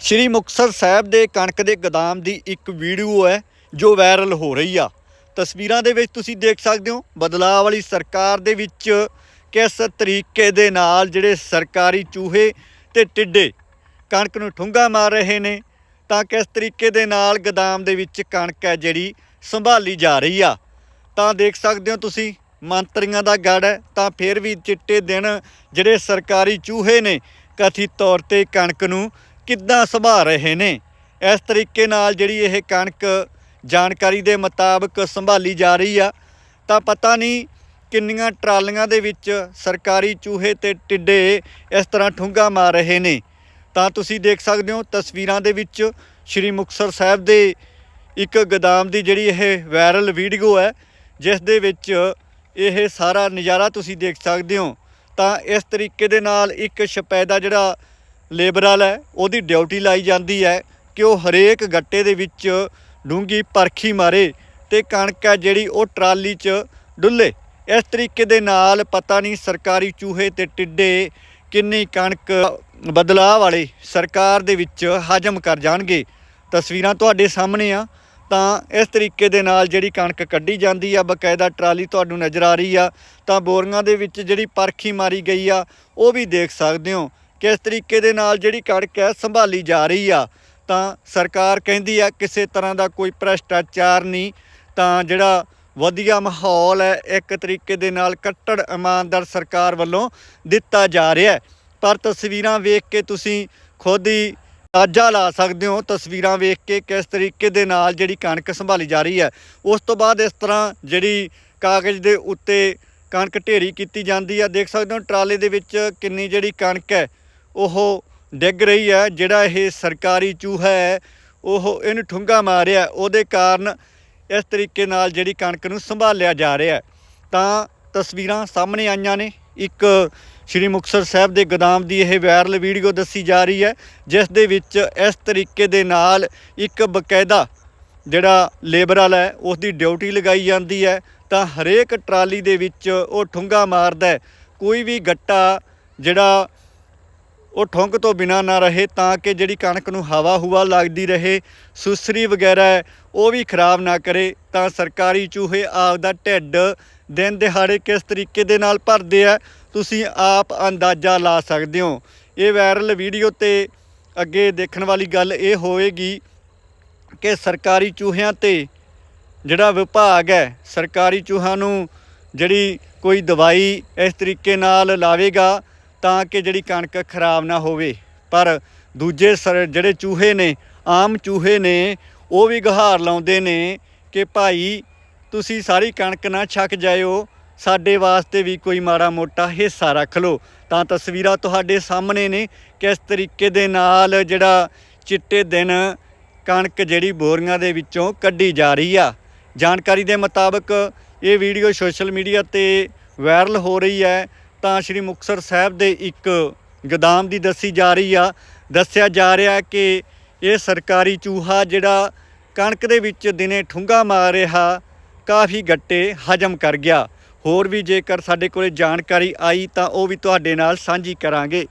ਸ਼੍ਰੀ ਮੁਕਤਸਰ ਸਾਹਿਬ ਦੇ ਕਣਕ ਦੇ ਗੋਦਾਮ ਦੀ ਇੱਕ ਵੀਡੀਓ ਹੈ, ਜੋ ਵਾਇਰਲ ਹੋ ਰਹੀ ਆ। ਤਸਵੀਰਾਂ ਦੇ ਵਿੱਚ ਤੁਸੀਂ ਦੇਖ ਸਕਦੇ ਹੋ, ਬਦਲਾਅ ਵਾਲੀ ਸਰਕਾਰ ਦੇ ਵਿੱਚ ਕਿਸ ਤਰੀਕੇ ਦੇ ਨਾਲ ਜਿਹੜੇ ਸਰਕਾਰੀ ਚੂਹੇ ਤੇ ਟਿੱਡੇ ਕਣਕ ਨੂੰ ਠੁੰਗਾ ਮਾਰ ਰਹੇ ਨੇ, ਤਾਂ ਕਿਸ ਤਰੀਕੇ ਦੇ ਨਾਲ ਗੋਦਾਮ ਦੇ ਵਿੱਚ ਕਣਕ ਹੈ ਜਿਹੜੀ ਸੰਭਾਲੀ ਜਾ ਰਹੀ ਆ। ਤਾਂ ਦੇਖ ਸਕਦੇ ਹੋ ਤੁਸੀਂ, ਮੰਤਰੀਆਂ ਦਾ ਗੜ ਹੈ, ਤਾਂ ਫਿਰ ਵੀ ਚਿੱਟੇ ਦਿਨ ਜਿਹੜੇ ਸਰਕਾਰੀ ਚੂਹੇ ਨੇ, ਕਥਿਤ ਤੌਰ ਤੇ ਕਣਕ ਨੂੰ ਕਿੱਦਾਂ ਸੰਭਾਲ ਰਹੇ ਨੇ? ਇਸ ਤਰੀਕੇ ਨਾਲ ਜਿਹੜੀ ਇਹ ਕਣਕ ਜਾਣਕਾਰੀ ਦੇ ਮੁਤਾਬਕ ਸੰਭਾਲੀ ਜਾ ਰਹੀ ਆ, ਤਾਂ ਪਤਾ ਨਹੀਂ ਕਿੰਨੀਆਂ ਟਰਾਲੀਆਂ ਦੇ ਵਿੱਚ ਸਰਕਾਰੀ ਚੂਹੇ ਤੇ ਟਿੱਡੇ ਇਸ ਤਰ੍ਹਾਂ ਠੁੰਗਾ ਮਾਰ ਰਹੇ ਨੇ। ਤਾਂ ਤੁਸੀਂ ਦੇਖ ਸਕਦੇ ਹੋ, ਤਸਵੀਰਾਂ ਦੇ ਵਿੱਚ ਸ਼੍ਰੀ ਮੁਕਤਸਰ ਸਾਹਿਬ ਦੇ ਇੱਕ ਗੋਦਾਮ ਦੀ ਜਿਹੜੀ ਇਹ ਵਾਇਰਲ ਵੀਡੀਓ ਹੈ, ਜਿਸ ਦੇ ਵਿੱਚ ਇਹ ਸਾਰਾ ਨਜ਼ਾਰਾ ਤੁਸੀਂ ਦੇਖ ਸਕਦੇ ਹੋ। ਤਾਂ ਇਸ ਤਰੀਕੇ ਦੇ ਨਾਲ ਇੱਕ ਸ਼ਪੈਦਾ ਜਿਹੜਾ ਲੇਬਰਲ ਹੈ, ਉਹਦੀ ਡਿਊਟੀ ਲਾਈ ਜਾਂਦੀ ਹੈ ਕਿ ਉਹ ਹਰੇਕ ਗੱਟੇ ਦੇ ਵਿੱਚ ਡੂੰਗੀ ਪਰਖੀ ਮਾਰੇ ਤੇ ਕਣਕ ਹੈ ਜਿਹੜੀ ਉਹ ਟਰਾਲੀ 'ਚ ਡੁੱਲੇ। ਇਸ ਤਰੀਕੇ ਦੇ ਨਾਲ ਪਤਾ ਨਹੀਂ ਸਰਕਾਰੀ ਚੂਹੇ ਤੇ ਟਿੱਡੇ ਕਿੰਨੀ ਕਣਕ ਬਦਲਾਅ ਵਾਲੇ ਸਰਕਾਰ ਦੇ ਵਿੱਚ ਹਜਮ ਕਰ ਜਾਣਗੇ। ਤਸਵੀਰਾਂ ਤੁਹਾਡੇ ਸਾਹਮਣੇ ਆ, ਤਾਂ ਇਸ ਤਰੀਕੇ ਦੇ ਨਾਲ ਜਿਹੜੀ ਕਣਕ ਕੱਢੀ ਜਾਂਦੀ ਆ, ਬਕਾਇਦਾ ਟਰਾਲੀ ਤੁਹਾਨੂੰ ਨਜ਼ਰ ਆ ਰਹੀ ਆ, ਤਾਂ ਬੋਰੀਆਂ ਦੇ ਵਿੱਚ ਜਿਹੜੀ ਪਰਖੀ ਮਾਰੀ ਗਈ ਆ, ਉਹ ਵੀ ਦੇਖ ਸਕਦੇ ਹੋ। ਕਿਸ ਤਰੀਕੇ ਦੇ ਨਾਲ ਜਿਹੜੀ ਕਣਕ ਹੈ ਸੰਭਾਲੀ ਜਾ ਰਹੀ ਆ, ਤਾਂ ਸਰਕਾਰ ਕਹਿੰਦੀ ਆ ਕਿਸੇ ਤਰ੍ਹਾਂ ਦਾ ਕੋਈ ਭ੍ਰਸ਼ਟਾਚਾਰ ਨਹੀਂ, ਤਾਂ ਜਿਹੜਾ ਵਧੀਆ ਮਾਹੌਲ ਹੈ, ਇੱਕ ਤਰੀਕੇ ਦੇ ਨਾਲ ਕੱਟੜ ਇਮਾਨਦਾਰ ਸਰਕਾਰ ਵੱਲੋਂ ਦਿੱਤਾ ਜਾ ਰਿਹਾ ਹੈ। ਪਰ ਤਸਵੀਰਾਂ ਵੇਖ ਕੇ ਤੁਸੀਂ ਖੁਦ ਹੀ ਅੰਦਾਜ਼ਾ ਲਾ ਸਕਦੇ ਹੋ, ਤਸਵੀਰਾਂ ਵੇਖ ਕੇ ਕਿਸ ਤਰੀਕੇ ਦੇ ਨਾਲ ਜਿਹੜੀ ਕਣਕ ਸੰਭਾਲੀ ਜਾ ਰਹੀ ਹੈ। ਉਸ ਤੋਂ ਬਾਅਦ ਇਸ ਤਰ੍ਹਾਂ ਜਿਹੜੀ ਕਾਗਜ਼ ਦੇ ਉੱਤੇ ਕਣਕ ਢੇਰੀ ਕੀਤੀ ਜਾਂਦੀ ਆ, ਦੇਖ ਸਕਦੇ ਹੋ ਟਰਾਲੇ ਦੇ ਵਿੱਚ ਕਿੰਨੀ ਜਿਹੜੀ ਕਣਕ ਹੈ ਉਹ ਡਿੱਗ ਰਹੀ ਹੈ, ਜਿਹੜਾ ਇਹ ਸਰਕਾਰੀ ਚੂਹਾ ਹੈ, ਉਹ ਇਹਨੂੰ ਠੁੰਗਾ ਮਾਰਿਆ ਉਹਦੇ ਕਾਰਨ ਇਸ ਤਰੀਕੇ ਨਾਲ ਜਿਹੜੀ ਕਣਕ ਨੂੰ ਸੰਭਾਲਿਆ ਜਾ ਰਿਹਾ ਤਾਂ ਤਸਵੀਰਾਂ ਸਾਹਮਣੇ ਆਈਆਂ ਨੇ। ਇੱਕ ਸ਼੍ਰੀ ਮੁਕਤਸਰ ਸਾਹਿਬ ਦੇ ਗੋਦਾਮ ਦੀ ਇਹ ਵਾਇਰਲ ਵੀਡੀਓ ਦੱਸੀ ਜਾ ਰਹੀ ਹੈ, ਜਿਸ ਦੇ ਵਿੱਚ ਇਸ ਤਰੀਕੇ ਦੇ ਨਾਲ ਇੱਕ ਬਕਾਇਦਾ ਜਿਹੜਾ ਲੇਬਰ ਵਾਲਾ ਹੈ ਉਸ ਦੀ ਡਿਊਟੀ ਲਗਾਈ ਜਾਂਦੀ ਹੈ। ਤਾਂ ਹਰੇਕ ਟਰਾਲੀ ਦੇ ਵਿੱਚ ਉਹ ਠੁੰਗਾ ਮਾਰਦਾ ਕੋਈ ਵੀ ਗੱਟਾ ਜਿਹੜਾ ਉਹ ਠੁੰਗ ਤੋਂ ਬਿਨਾ ਨਾ ਰਹੇ ਤਾਂ ਕਿ ਜਿਹੜੀ ਕਣਕ ਨੂੰ ਹਵਾ ਹੁਵਾ ਲੱਗਦੀ ਰਹੇ ਸੁਸਰੀ ਵਗੈਰਾ ਹੈ, ਉਹ ਵੀ ਖਰਾਬ ਨਾ ਕਰੇ ਤਾਂ ਸਰਕਾਰੀ ਚੂਹੇ ਆਪ ਦਾ ਢਿੱਡ ਦਿਨ ਦਿਹਾੜੇ ਕਿਸ ਤਰੀਕੇ ਦੇ ਨਾਲ ਭਰਦੇ ਆ ਤੁਸੀਂ ਆਪ ਅੰਦਾਜ਼ਾ ਲਾ ਸਕਦੇ ਹੋ। ਇਹ ਵਾਇਰਲ ਵੀਡੀਓ ਤੇ ਅੱਗੇ ਦੇਖਣ ਵਾਲੀ ਗੱਲ ਇਹ ਹੋਵੇਗੀ ਕਿ ਸਰਕਾਰੀ ਚੂਹਿਆਂ ਤੇ ਜਿਹੜਾ ਵਿਭਾਗ ਹੈ ਸਰਕਾਰੀ ਚੂਹਾਂ ਨੂੰ ਜਿਹੜੀ ਕੋਈ ਦਵਾਈ ਇਸ ਤਰੀਕੇ ਨਾਲ ਲਾਵੇਗਾ ਤਾਂ ਕਿ ਜਿਹੜੀ ਕਣਕ ਖਰਾਬ ਨਾ ਹੋਵੇ। ਪਰ ਦੂਜੇ ਸਰ ਜਿਹੜੇ ਚੂਹੇ ਨੇ, ਆਮ ਚੂਹੇ ਨੇ, ਉਹ ਵੀ ਗੁਹਾਰ ਲਾਉਂਦੇ ਨੇ ਕਿ ਭਾਈ ਤੁਸੀਂ ਸਾਰੀ ਕਣਕ ਨਾ ਛੱਕ ਜਾਇਓ, ਸਾਡੇ ਵਾਸਤੇ ਵੀ ਕੋਈ ਮਾੜਾ ਮੋਟਾ ਹਿੱਸਾ ਰੱਖ ਲਓ। ਤਾਂ ਤਸਵੀਰਾਂ ਤੁਹਾਡੇ ਸਾਹਮਣੇ ਨੇ ਕਿਸ ਤਰੀਕੇ ਦੇ ਨਾਲ ਜਿਹੜਾ ਚਿੱਟੇ ਦਿਨ ਕਣਕ ਜਿਹੜੀ ਬੋਰੀਆਂ ਦੇ ਵਿੱਚੋਂ ਕੱਢੀ ਜਾ ਰਹੀ ਆ। ਜਾਣਕਾਰੀ ਦੇ ਮੁਤਾਬਕ ਇਹ ਵੀਡੀਓ ਸੋਸ਼ਲ ਮੀਡੀਆ ਤੇ ਵਾਇਰਲ ਹੋ ਰਹੀ ਹੈ। ਤਾਂ ਸ਼੍ਰੀ ਮੁਕਤਸਰ ਸਾਹਿਬ ਦੇ ਇੱਕ ਗੋਦਾਮ ਦੀ ਦੱਸੀ ਜਾ ਰਹੀ ਆ। ਦੱਸਿਆ ਜਾ ਰਿਹਾ ਕਿ ਇਹ ਸਰਕਾਰੀ ਚੂਹਾ ਜਿਹੜਾ ਕਣਕ ਦੇ ਵਿੱਚ ਦਿਨੇ ਠੁੰਗਾ ਮਾਰ ਰਿਹਾ, ਕਾਫੀ ਗੱਟੇ ਹਜਮ ਕਰ ਗਿਆ। ਹੋਰ ਵੀ ਜੇਕਰ ਸਾਡੇ ਕੋਲੇ ਜਾਣਕਾਰੀ ਆਈ ਤਾਂ ਉਹ ਵੀ ਤੁਹਾਡੇ ਨਾਲ ਸਾਂਝੀ ਕਰਾਂਗੇ।